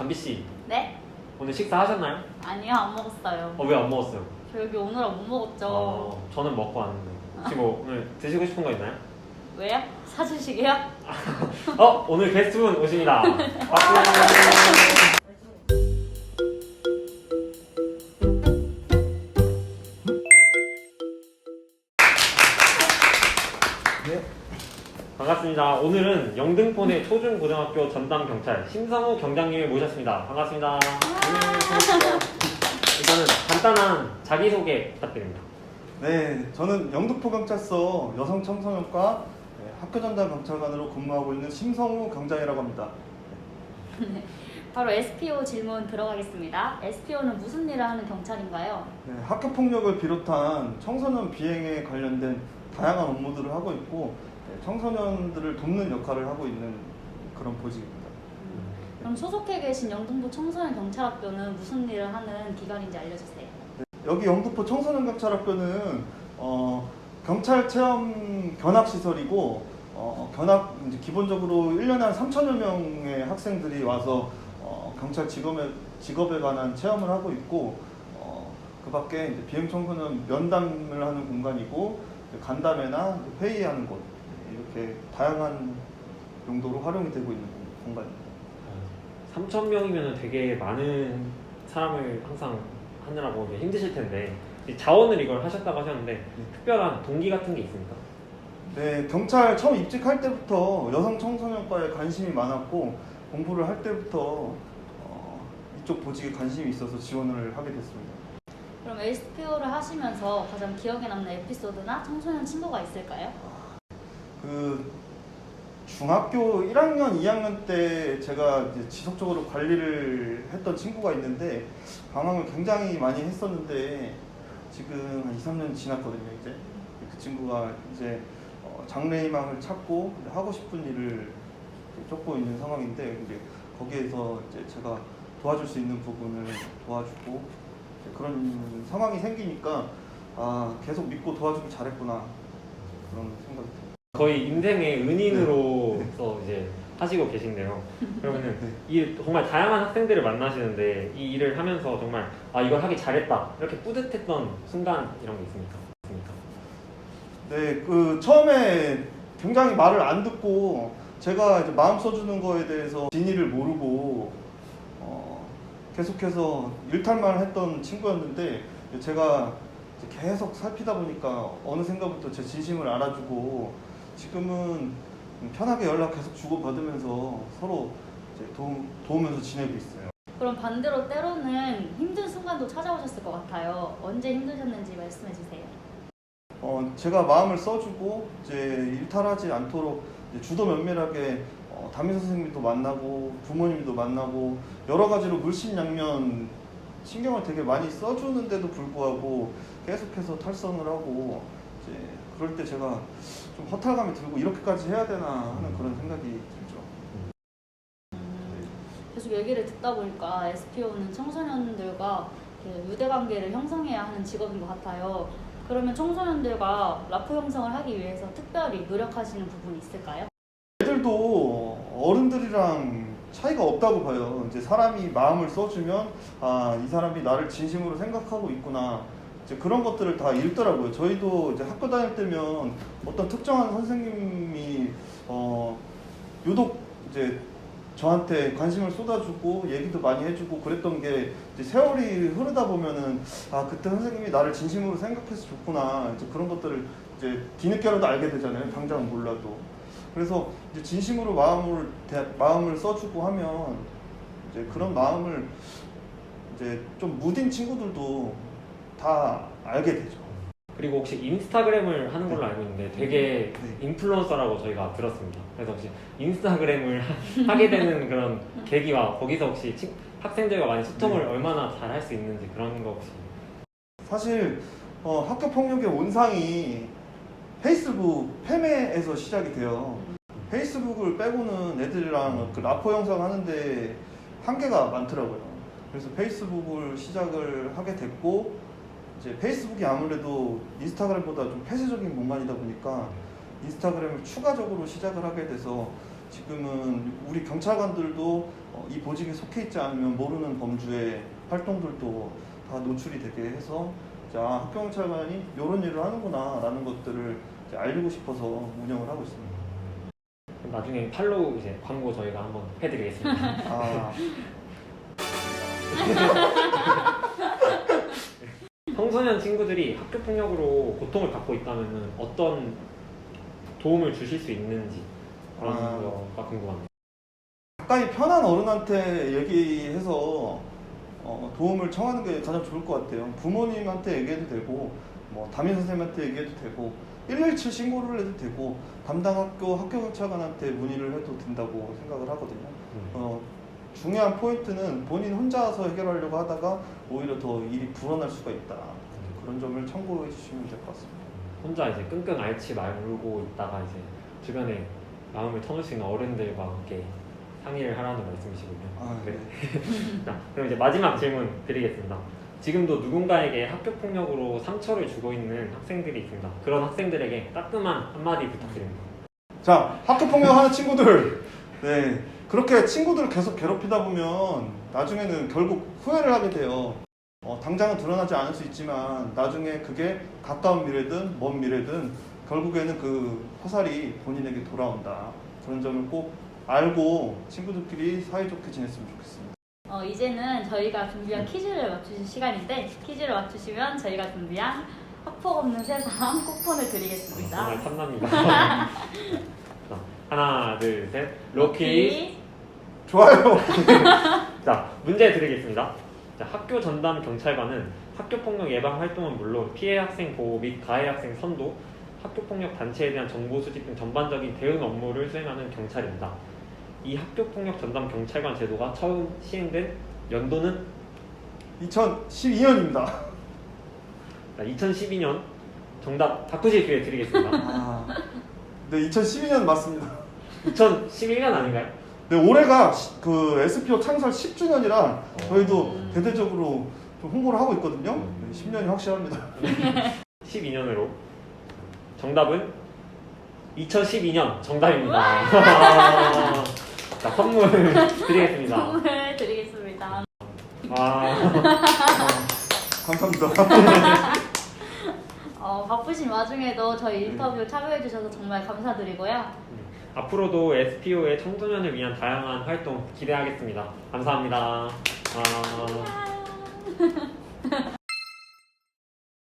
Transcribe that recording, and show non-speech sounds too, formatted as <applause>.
담비 씨 네? 오늘 식사 하셨나요? 아니요 안 먹었어요. 어 왜 안 먹었어요? 저 여기 오느라 못 먹었죠. 어, 저는 먹고 왔는데 혹시 뭐 <laughs> 오늘 드시고 싶은 거 있나요? 왜요? 사주시게요? <laughs> 어 오늘 게스트분 오십니다. <laughs> 박수. 반갑습니다. 오늘은 영등포내 초중고등학교 전담 경찰 심성우 경장님을 모셨습니다. 반갑습니다. 일단은 간단한 자기소개 부탁드립니다. 네, 저는 영등포경찰서 여성청소년과 네, 학교전담 경찰관으로 근무하고 있는 심성우 경장이라고 합니다. 바로 SPO 질문 들어가겠습니다. SPO는 무슨 일을 하는 경찰인가요? 네, 학교폭력을 비롯한 청소년 비행에 관련된 다양한 업무들을 하고 있고 네, 청소년들을 돕는 역할을 하고 있는 그런 보직입니다. 그럼 소속해 계신 영등포 청소년 경찰학교는 무슨 일을 하는 기관인지 알려주세요. 여기 영등포 청소년 경찰학교는 어, 경찰 체험 견학 시설이고 어, 견학 이제 기본적으로 1년에 한 3천여 명의 학생들이 와서 어, 경찰 직업에 직업에 관한 체험을 하고 있고 어, 그 밖에 이제 비행 청소년 면담을 하는 공간이고 간담회나 회의하는 곳 다양한 용도로 활용이 되고 있는 공간입니다. 3천 명이면 되게 많은 사람을 항상 하느라고 힘드실 텐데 이 자원을 이걸 하셨다고 하셨는데 특별한 동기 같은 게 있습니까? 네, 경찰 처음 입직할 때부터 여성 청소년과에 관심이 많았고 공부를 할 때부터 어, 이쪽 보직에 관심이 있어서 지원을 하게 됐습니다. 그럼 SPO를 하시면서 가장 기억에 남는 에피소드나 청소년 친구가 있을까요? 그 중학교 1학년, 2학년 때 제가 이제 지속적으로 관리를 했던 친구가 있는데 방황을 굉장히 많이 했었는데 지금 한 2, 3년 지났거든요, 이제. 그 친구가 이제 어, 장래희망을 찾고 이제 하고 싶은 일을 이제 쫓고 있는 상황인데 근데 거기에서 이제 제가 도와줄 수 있는 부분을 도와주고 이제 그런 상황이 생기니까 아 계속 믿고 도와주길 잘했구나 그런 생각이 듭니다. 거의 인생의 은인으로서 이제 하시고 계신데요. 그러면은 네. 이 정말 다양한 학생들을 만나시는데 이 일을 하면서 정말 아 이걸 하기 잘했다 이렇게 뿌듯했던 순간 이런 게 있습니까? 있습니까? 네, 그 처음에 굉장히 말을 안 듣고 제가 이제 마음 써주는 거에 대해서 진위를 모르고 어, 계속해서 일탈만 했던 친구였는데 제가 계속 살피다 보니까 어느샌가부터 제 진심을 알아주고 지금은 편하게 연락 계속 주고 받으면서 서로 이제 도움, 도우면서 지내고 있어요. 그럼 반대로 때로는 힘든 순간도 찾아오셨을 것 같아요. 언제 힘드셨는지 말씀해 주세요. 어, 제가 마음을 써주고 이제 일탈하지 않도록 이제 주도 면밀하게 어, 담임 선생님도 만나고 부모님도 만나고 여러 가지로 물심양면 신경을 되게 많이 써주는데도 불구하고 계속해서 탈선을 하고 이제 그럴 때 제가 좀 허탈감이 들고 이렇게까지 해야 되나 하는 그런 생각이 들죠. 계속 얘기를 듣다 보니까 SPO는 청소년들과 이렇게 유대 관계를 형성해야 하는 직업인 것 같아요. 그러면 청소년들과 라포 형성을 하기 위해서 특별히 노력하시는 부분이 있을까요? 애들도 어른들이랑 차이가 없다고 봐요. 이제 사람이 마음을 써주면 아 이 사람이 나를 진심으로 생각하고 있구나. 이제 그런 것들을 다 읽더라고요. 저희도 이제 학교 다닐 때면 어떤 특정한 선생님이 어 유독 이제 저한테 관심을 쏟아주고 얘기도 많이 해주고 그랬던 게 세월이 흐르다 보면은 아 그때 선생님이 나를 진심으로 생각해서 좋구나. 이제 그런 것들을 이제 뒤늦게라도 알게 되잖아요. 당장은 몰라도. 그래서 이제 진심으로 마음을 대, 마음을 써주고 하면 이제 그런 마음을 이제 좀 무딘 친구들도 다 알게 되죠. 그리고 혹시 인스타그램을 하는 걸로 알고 있는데 되게 네. 인플루언서라고 저희가 들었습니다. 그래서 혹시 인스타그램을 하게 되는 그런 계기와 거기서 혹시 친- 학생들과 많이 소통을 네. 얼마나 잘 할 수 있는지 그런 거 혹시 사실 어, 학교 폭력의 온상이 페이스북 패매에서 시작이 돼요. 페이스북을 빼고는 애들이랑 그 라포 영상 하는데 한계가 많더라고요. 그래서 페이스북을 시작을 하게 됐고 이제 페이스북이 아무래도 인스타그램보다 좀 폐쇄적인 공간이다 보니까 인스타그램을 추가적으로 시작을 하게 돼서 지금은 우리 경찰관들도 어, 이 보직에 속해 있지 않으면 모르는 범주의 활동들도 다 노출이 되게 해서 자 학교 경찰관이 이런 일을 하는구나 라는 것들을 이제 알리고 싶어서 운영을 하고 있습니다. 나중에 팔로우 이제 광고 저희가 한번 해드리겠습니다. 아, <laughs> 청소년 친구들이 학교 폭력으로 고통을 받고 있다면 어떤 도움을 주실 수 있는지 그런 아. 거가 궁금합니다. 가까이 편한 어른한테 얘기해서 어, 도움을 청하는 게 가장 좋을 것 같아요. 부모님한테 얘기해도 되고, 뭐 담임 선생님한테 얘기해도 되고, 117 신고를 해도 되고, 담당 학교 학교 경찰관한테 문의를 해도 된다고 생각을 하거든요. 음. 어, 중요한 포인트는 본인 혼자서 해결하려고 하다가 오히려 더 일이 불어날 수가 있다. 그런 점을 참고해 주시면 될 것 같습니다. 혼자 이제 끙끙 앓지 말고 있다가 이제 주변에 마음을 터놓을 수 있는 어른들과 함께 상의를 하라는 말씀이시군요. 아, 네. 네. <laughs> 자, 그럼 이제 마지막 질문 드리겠습니다. 지금도 누군가에게 학교 폭력으로 상처를 주고 있는 학생들이 있습니다. 그런 학생들에게 따끔한 한마디 부탁드립니다. 자, 학교 폭력 하는 친구들. 네. 그렇게 친구들을 계속 괴롭히다 보면 나중에는 결국 후회를 하게 돼요. 어, 당장은 드러나지 않을 수 있지만 나중에 그게 가까운 미래든 먼 미래든 결국에는 그 화살이 본인에게 돌아온다. 그런 점을 꼭 알고 친구들끼리 사이좋게 지냈으면 좋겠습니다. 어, 이제는 저희가 준비한 퀴즈를 맞추실 시간인데 퀴즈를 맞추시면 저희가 준비한 학폭 없는 세상 <laughs> 쿠폰을 드리겠습니다. 정말 탐납니다. <laughs> 자, 하나, 둘, 셋. 로키. 좋아요. <laughs> 자, 문제 드리겠습니다. 자, 학교 전담 경찰관은 학교 폭력 예방 활동은 물론 피해 학생 보호 및 가해 학생 선도, 학교 폭력 단체에 대한 정보 수집 등 전반적인 대응 업무를 수행하는 경찰입니다. 이 학교 폭력 전담 경찰관 제도가 처음 시행된 연도는 2012년입니다. 자, 2012년 정답 바꾸실 기회 드리겠습니다. 아, 네, 2012년 맞습니다. 2011년 아닌가요? 네, 올해가 시- 그 SPO 창설 10주년이라 저희도 음. 대대적으로 좀 홍보를 하고 있거든요. 음. 네, 10년이 확실합니다. <laughs> 12년으로 정답은 2012년 정답입니다. <laughs> 자 선물 드리겠습니다. 선물 드리겠습니다. 와 <laughs> 감사합니다. 어, 바쁘신 와중에도 저희 인터뷰 참여해주셔서 정말 감사드리고요. 앞으로도 SPO의 청소년을 위한 다양한 활동 기대하겠습니다. 감사합니다. 아...